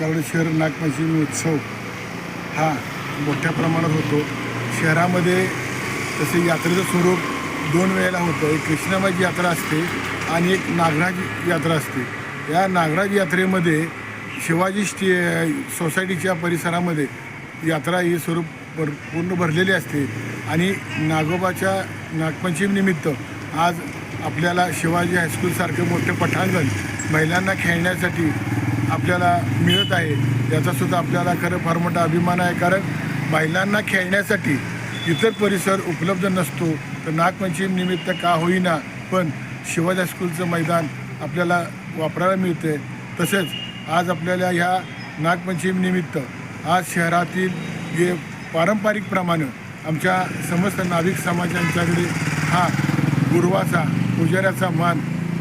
कारण शहर नागपंचमी उत्सव हा मोठ्या प्रमाणात होतो. शहरामध्ये तसे यात्रेचं स्वरूप दोन वेळेला होतं. एक कृष्णामाची यात्रा असते आणि एक नागराज यात्रा असते. या नागराज यात्रेमध्ये शिवाजी स्टे सोसायटीच्या परिसरामध्ये यात्रा ही स्वरूप भर पूर्ण भरलेली असते आणि नागोबाच्या नागपंचमीनिमित्त आज आपल्याला शिवाजी हायस्कूलसारखं मोठे पठांगण महिलांना खेळण्यासाठी आपल्याला मिळत आहे. याचासुद्धा आपल्याला खरं फार मोठा अभिमान आहे. कारण महिलांना खेळण्यासाठी इतर परिसर उपलब्ध नसतो. तर नागपंचमी निमित्त का होईना पण शिवाजी स्कूलचं मैदान आपल्याला वापरायला मिळते तसेच आज आपल्याला ह्या नागपंचमी निमित्त आज शहरातील जे पारंपरिकप्रमाणे आमच्या समस्त नाविक समाजांच्याकडे हा गुरुवाचा पुजाऱ्याचा मान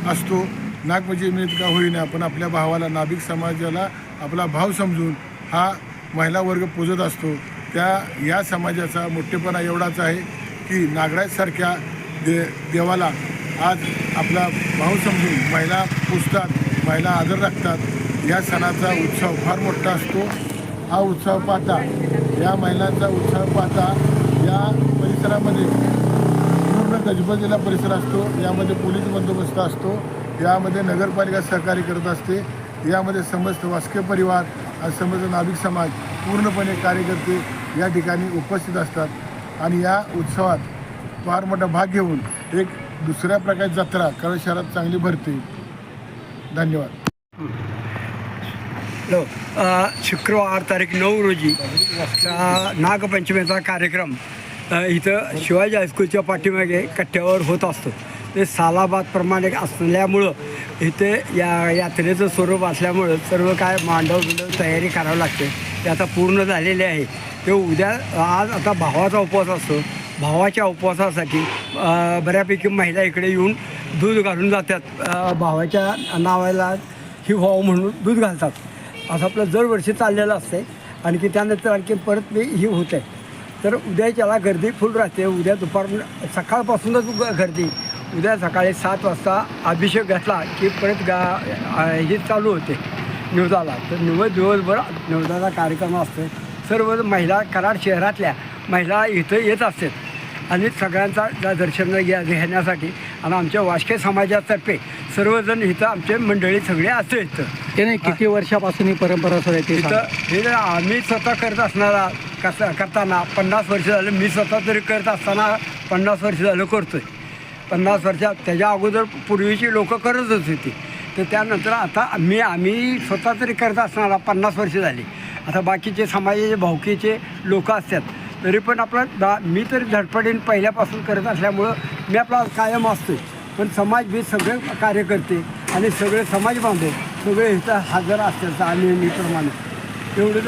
असतो. नागपंचमी म्हणजे का होईना आपण आपल्या भावाला नाभिक समाजाला आपला भाव समजून हा महिला वर्ग पूजत असतो. त्या या समाजाचा मोठेपणा एवढाच आहे की नागराजसारख्या दे देवाला आज आपला भाव समजून महिला पुजतात महिला आदर राखतात. या सणाचा उत्सव फार मोठा असतो. हा उत्सव पाहता या महिलांचा उत्सव पाहता या परिसरामध्ये पूर्ण गजबजलेला परिसर असतो. यामध्ये पोलीस बंदोबस्त असतो. यामध्ये नगरपालिका सहकार्य करत असते. यामध्ये समस्त वास्के परिवार आणि समस्त नाभिक समाज पूर्णपणे कार्यकर्ते या ठिकाणी उपस्थित असतात. आणि या उत्सवात फार मोठा भाग घेऊन एक दुसऱ्या प्रकारची जत्रा कळ शहरात चांगली भरते. धन्यवाद. शुक्रवार तारीख नऊ रोजी नागपंचमीचा कार्यक्रम इथं शिवाजी हायस्कूलच्या पाठीमागे कट्ट्यावर होत असतो. ते सालाबादप्रमाणे असल्यामुळं इथे या यात्रेचं स्वरूप असल्यामुळं सर्व काय मांडव बिंडव तयारी करावं लागते. ते आता पूर्ण झालेले आहे. ते उद्या आज आता भावाचा उपवास असतो. भावाच्या उपवासासाठी बऱ्यापैकी महिला इकडे येऊन दूध घालून जातात. भावाच्या नावाला ही व्हावं म्हणून दूध घालतात. असं आपलं दरवर्षी चाललेलं असते आणखी त्यानंतर आणखी परत मी ही होत आहे तर उद्याच्याला गर्दी फुल राहते उद्या दुपार सकाळपासूनच गर्दी. उद्या सकाळी सात वाजता अभिषेक घातला की परत गा हे चालू होते निवदाला तर निवड दिवसभर निवदाचा कार्यक्रम असतो सर्व महिला कराड शहरातल्या महिला इथं येत असतात. आणि सगळ्यांचा दर्शन घ्या घेण्यासाठी आणि आमच्या वाशके समाजातर्फे सर्वजण इथं आमचे मंडळी सगळे असते इथं. नाही किती वर्षापासून ही परंपरा सुरू आहे इथं हे आम्ही स्वतः करत असणारा कसं करताना पन्नास वर्ष झालं मी स्वतः तरी करत असताना पन्नास वर्ष झालं करतोय. पन्नास वर्षात त्याच्या अगोदर पूर्वीची लोक करतच होती. तर त्यानंतर आता मी आम्ही स्वतः तरी करत असणारा पन्नास वर्ष झाली. आता बाकीचे समाजाचे भावकीचे लोक असतात. तरी पण आपलं दा मी तरी धडपडीन पहिल्यापासून करत असल्यामुळं मी आपला कायम असतो पण समाज मी सगळे कार्यकर्ते आणि सगळे समाज बांधव सगळे इथं हजर असतात नेहमीप्रमाणे एवढं